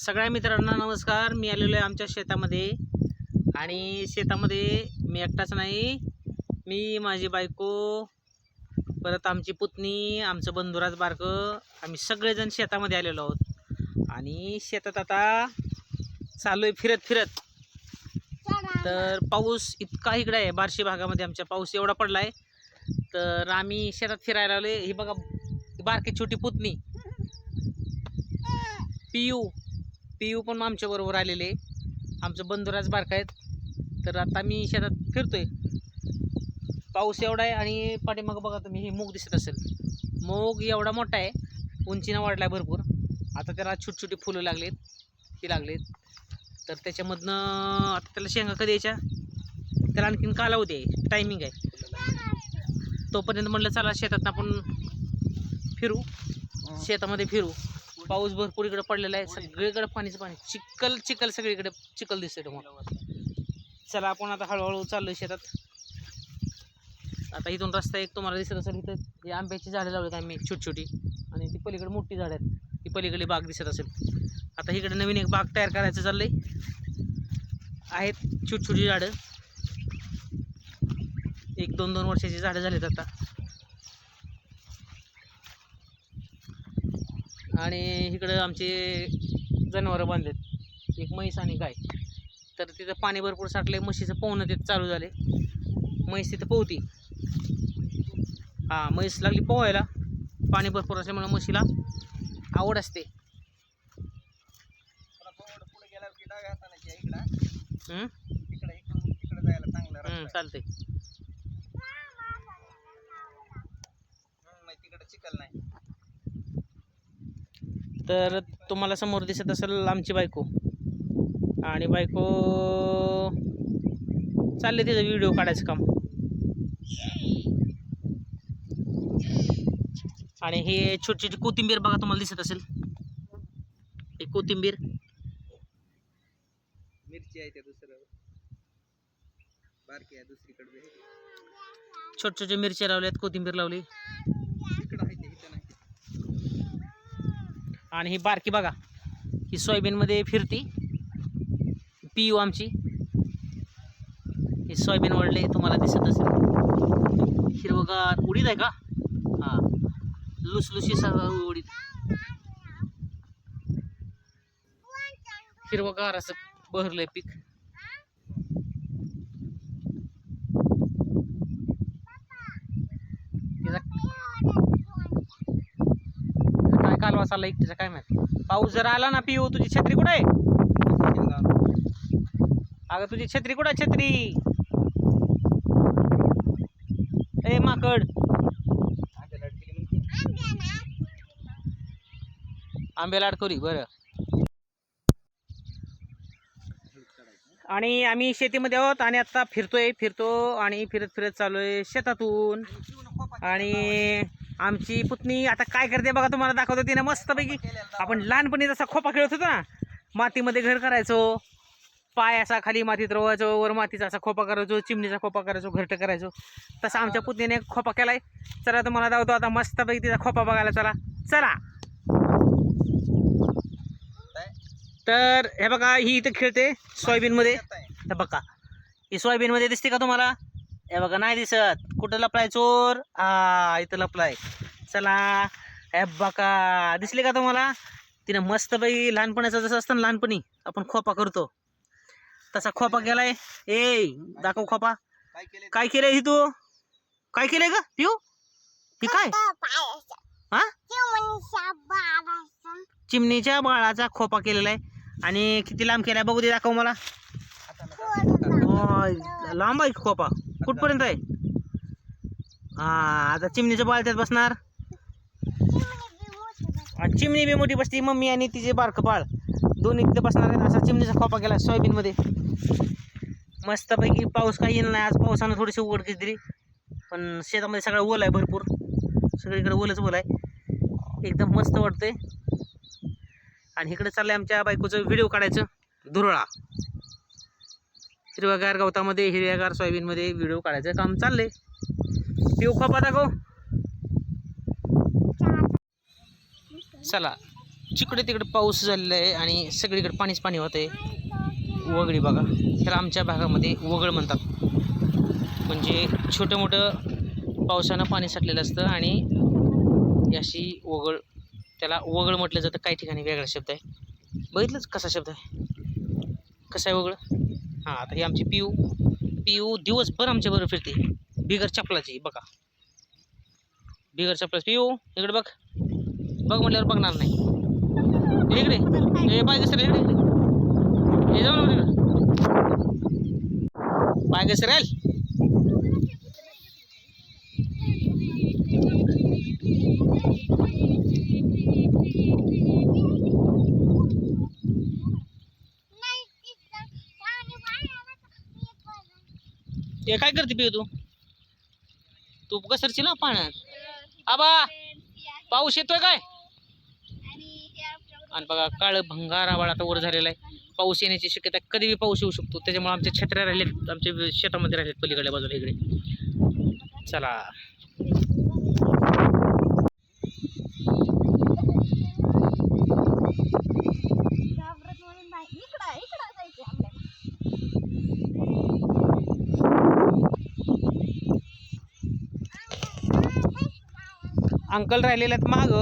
सगळ्या मित्रांना नमस्कार. मी आलेलो आहे आमच्या शेतामध्ये. आणि शेतामध्ये मी एकटाच नाही. मी माझी बायको परत आमची पुतणी आमचं बंधुराज बारकं आम्ही सगळेजण शेतामध्ये आलेलो आहोत. आणि शेतात आता चालू आहे फिरत फिरत. तर पाऊस इतका इकडे आहे बारशी भागामध्ये आमच्या. पाऊस एवढा पडला आहे तर आम्ही शेतात फिरायला आलो ही बघा बारकी छोटी पुतणी. पियू. पियू पण आमच्या बरोबर आलेले आमचं बंधुराज बारका आहेत. तर आता मी शेतात फिरतोय. पाऊस एवढा आहे आणि पाठीमागं बघा तुम्ही हे मूग दिसत असेल. मूग एवढा मोठा आहे. उंचीनं वाढला आहे भरपूर. आता त्याला छोटी छोटी फुलं लागलेत. ती लागलेत. तर त्याच्यामधनं आता त्याला शेंगा कधी यायच्या? त्याला आणखीन कालावधी आहे. टायमिंग आहे. तोपर्यंत म्हटलं चला शेतात आपण फिरू. शेतामध्ये फिरू. पाऊस भरपूर इकडे पडलेला आहे. सगळीकडे पाणीच पाणी. चिखल चिखल सगळीकडे चिखल दिसतंय तुम्हाला. चला आपण आता हळूहळू चाललोय शेतात. आता इथून रस्ता एक तुम्हाला दिसत असेल. इथं हे आंब्याची झाडं लावलीत आम्ही छोटी छोटी आणि ती पलीकडे मोठी झाडं आहेत. ती पलीकडे बाग दिसत असेल. आता इकडे नवीन एक बाग तयार करायचं चाललंय. आहेत छोटी छोटी झाडं. एक दोन दोन वर्षाची झाडं झालीत आता. आणि इकडं आमचे जनावरं बांधलेत. एक म्हैस आणि गाय. तर तिथं पाणी भरपूर साठले म्हशीचं पोहणं तिथं चालू झाले. म्हैस तिथं पोहती. हां म्हैस लागली पोहायला. पाणी भरपूर असल्यामुळे म्हशीला आवड असते. पुढे गेल्यावर की डाव्या हाताने घ्या इकडं हं? तिकडे इकडून तिकडे जायला चांगलं हं, रस्ता आहे. चालतंय हं, मग तिकडे चिखल नाही तर तुम्हाला समोर दिसत असेल आमची बायको. आणि बायको चालले तिचं व्हिडिओ काढायचं काम. आणि हे छोटी छोटी कोथिंबीर बघा तुम्हाला दिसत असेल. हे कोथिंबीर. मिरची आहे त्या दुसरं बारकी आहे दुसरीकडे. छोटे छोटे मिरच्या लावल्यात कोथिंबीर लावली इकडं आहे ते इथं नाही आणि ही बारकी बघा ही सोयाबीनमध्ये फिरती. यू आमची. ही सोयाबीन वळले तुम्हाला दिसत असेल. हिरवगार उडीद आहे का? हां. लुसलुशी सगळं उडीद. हिरवगार असं बहरलं पीक तिचा तिचा काय कालवा चालला एकटीचा काय माहिती. पाऊस जर आला ना पिऊ तुझी छत्री कुठे आहे? अगं तुझी छत्री कुठं आहे छत्री? ए माकड. आंब्या लाड करी बरं. आणि आम्ही शेतीमध्ये आहोत आणि आता फिरतोय फिरतो आणि फिरत फिरत चाललोय शेतातून. आणि आमची पुतणी आता काय करते बघा तुम्हाला दाखवतो तिने मस्तपैकी आपण लहानपणी जसा खोपा खेळत होतो ना मातीमध्ये घर करायचो. पाय असा खाली मातीत रोवायचो वर मातीचा असा खोपा करायचो चिमणीचा खोपा करायचो घरटं करायचो. तसा आमच्या पुतणीने खोपा केलाय. चला तुम्हाला दावतो आता मस्तपैकी तिचा खोपा बघायला चला. चला काय? तर हे बघा ही इथं खेळते सोयाबीनमध्ये. हे बघा. ही सोयाबीनमध्ये दिसते का तुम्हाला? हे बघा नाही दिसत. कुठं लपलाय चोर? हा इथं लपलाय. चला. हे बघा. दिसले का तुम्हाला? तिनं मस्तपैकी लहानपणाचं जसं असतं ना लहानपणी आपण खोपा करतो. तसा खोपा केलाय. ए दाखव खोपा. काय केले काय केलंय ही तू? काय केलंय का पिऊ? ही काय? हा? चिमणीच्या बाळाचा खोपा केलेला आहे. आणि किती लांब केलाय बघू दे दाखव मला. लांब आहे खोपा. कुठपर्यंत आहे? हा आता चिमणीचं बाळ त्यात बसणार. चिमणी बी मोठी बसती मम्मी आणि तिचे बारकं बाळ. दोन्ही तिथे बसणार आहेत असा चिमणीचा खोपा केला सोयाबीनमध्ये. मस्तपैकी पाऊस काही येणार नाही आज पावसानं थोडीशी उघड दिली पण शेतामध्ये सगळं ओल आहे भरपूर. सगळीकडे ओलच ओल आहे. एकदम मस्त वाटतंय. आणि इकडे चाललंय आमच्या बायकोचं व्हिडिओ काढायचं धुरळा. हिरव्यागार गवतामध्ये हिरव्यागार सोयाबीनमध्ये व्हिडिओ काढायचं काम चाललंय. पिऊ खोपा दाखव चला जिकडे तिकडे पाऊस झालेला आहे आणि सगळीकडे पाणीच पाणी होत आहे वगळी बघा. ह्याला आमच्या भागामध्ये वगळ म्हणतात. म्हणजे छोटं मोठं पावसानं पाणी साठलेलं असतं आणि याशी अशी वगळ त्याला वगळ म्हटलं जातं काही ठिकाणी वेगळा शब्द आहे. बघितलंच कसा शब्द आहे? कसं आहे वगळं? हां आता ही आमची पिऊ. पिऊ दिवसभर आमच्याबरोबर फिरते. बिगर चपलाची बघा. बिगर चपलाची. पिऊ इकडे बघ. बघ म्हटल्यावर बघणार नाही. इकडे. हे पाय घसरेल इकडे. हे जाऊ ना इकडे. पाय घसरेल ते काय करते पिऊ तू? तू घसरशील ना पाण्यात? आबा पाऊस येतोय काय? आणि बघा काळ भंगार आवाळ आता वर झालेला आहे. पाऊस येण्याची शक्यता कधी बी पाऊस येऊ शकतो. त्याच्यामुळे आमच्या छत्र्या राहिलेत. आमच्या शेतामध्ये राहिलेत पलीकडल्या बाजूला इकडे. चला. अंकल राहिलेले आहेत माग.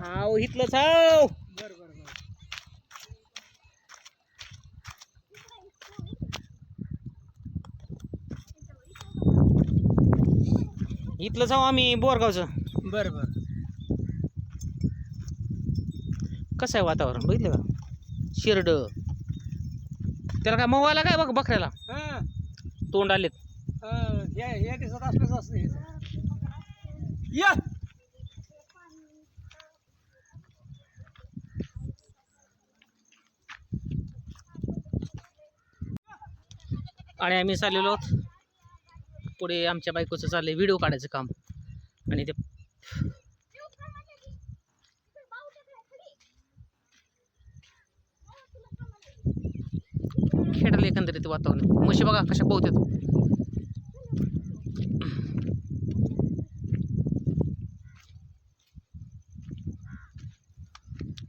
हाव इथलंच हाव. इथलंच हाव आम्ही बोरगावचं. बर बर. कसं आहे वातावरण बघितलं का? शिरड. त्याला काय मवाला काय बघ बकऱ्याला? हा. तोंड आलेत. या या दिवसात असलंच असते या. आणि आम्ही चाललेलो आहोत. पुढे आमच्या बायकोचं चाललंय व्हिडिओ काढायचं काम. आणि ते खेळायला एकंदरीत वातावरण म्हशी बघा कशा पोहतात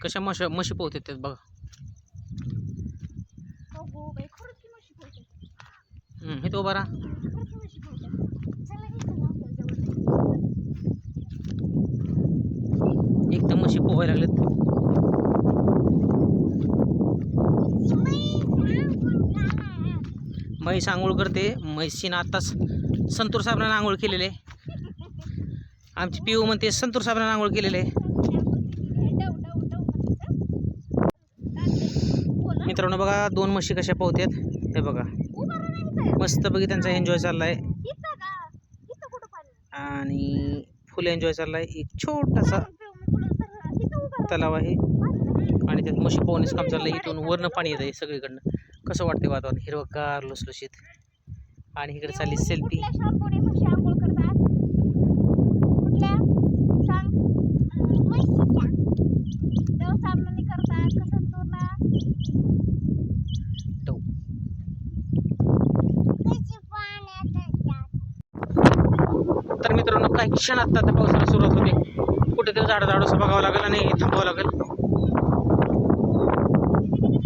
कशा म्हशी म्हशी पोहतात त्यात बघा. हे तो बरा एकदम म्हशी पोहायला लागलेत. म्हैस आंघोळ करते म्हैसीनं आत्ताच संतूर साबणानं आंघोळ केलेले. आमची पिऊ म्हणते संतूर साबणानं आंघोळ केलेले. मित्रांनो बघा दोन म्हशी कशा पोहतात. हे बघा. मस्त बघी त्यांचा एन्जॉय चाललाय. आणि फुल एन्जॉय चाललाय. एक छोटासा तलाव आहे. आणि त्यात म्हशी पोहण्याचं काम चाललंय. इथून वरनं पाणी येत आहे सगळीकडनं. कसं वाटतंय वातावरण? हिरवगार लुसलुशीत. आणि इकडे चालली सेल्फी तर मित्रांनो काही क्षणात आता पावसाला सुरुवात होते. कुठेतरी झाडं झाडं बघावं लागेल आणि थांबावं लागेल बोलत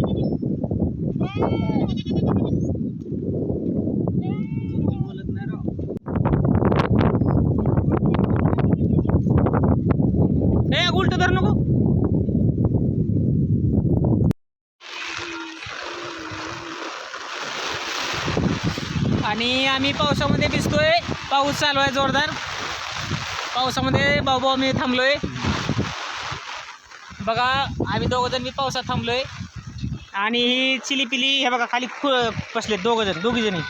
नाही राव ए उलट धर नको. आणि आम्ही पावसामध्ये भिजतोय. पाऊस चालू आहे जोरदार. पावसामध्ये भाऊ भाऊ आम्ही थांबलोय. बघा आम्ही दोघं जण मी पावसात थांबलोय. आणि ही चिली पिली हे बघा खाली खु बसलेत दोघं जण दोघी जणी.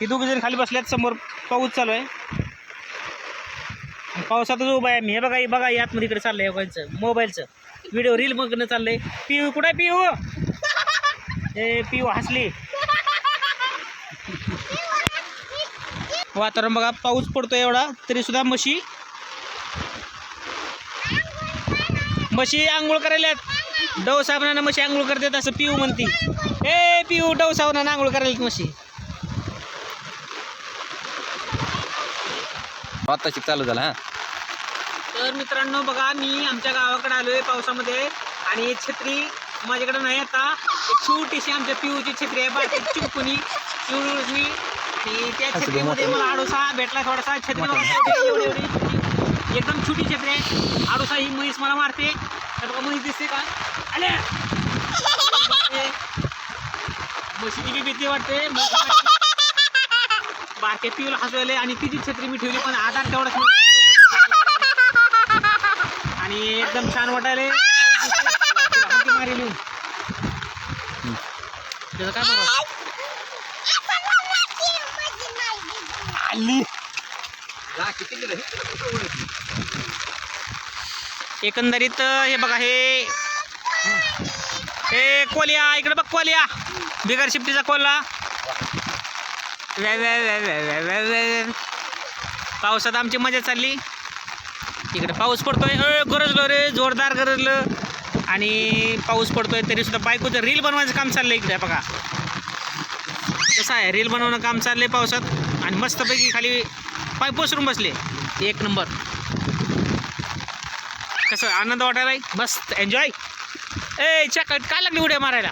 ही दोघी जण खाली बसल्यात समोर पाऊस चालू आहे. पावसातच उभा आहे मी हे बघा हे बघा यात आतमध्ये इकडे चाललंय मोबाईलचं मोबाईलचं. व्हिडिओ रील बघणं चाललंय. पिऊ कुठं आहे पिऊ ए पिऊ हसली. वातावरण बघा पाऊस पडतो एवढा तरी सुद्धा म्हशी. म्हशी आंघोळ करायला डव साबणानं म्हशी आंघोळ करतात असं पिऊ म्हणती. ए पिऊ डव साबणानं आंघोळ करायला म्हशी. आत्ताशी चालू झाला हा. तर मित्रांनो बघा मी आमच्या गावाकडे आलोय पावसामध्ये आणि छत्री माझ्याकडे नाही आता. एक छोटीशी आमच्या पिऊची छत्री आहे बाकी चिंकुनी चिवळी आणि त्या छत्रीमध्ये मला आडोसा भेटला थोडासा छत्री एवढी एवढी. एकदम छोटी छत्री आहे. आडोसा ही म्हैस मला मारते. तर बघा म्हैस दिसते का? आले म्हशीची बी भीती वाटते. बारके पिऊला हसवायले आणि तिची छत्री मी ठेवली पण आधार तेवढाच. आणि एकदम छान वाटायले. मारेली. त्याचं काय बघा आली. किती गेलं? हे तुला कुठं ओळखलं? एकंदरीत हे बघा हे हे कोलिया इकडे बघ कोलिया. बिगर शिफ्टीचा कोल्हा पावसात आमची मजा चालली. इकडे पाऊस पडतोय. गरजलो रे जोरदार गरजलं. आणि पाऊस पडतोय तरी सुद्धा बायकोचं रील बनवायचं काम चाललंय इकडे बघा. कसं आहे रील बनवणं काम चाललंय पावसात. आणि मस्तपैकी खाली पाय पसरून बसले. एक नंबर. कसं आनंद वाटायला? बस एन्जॉय ए चक काय लागली उड्या मारायला?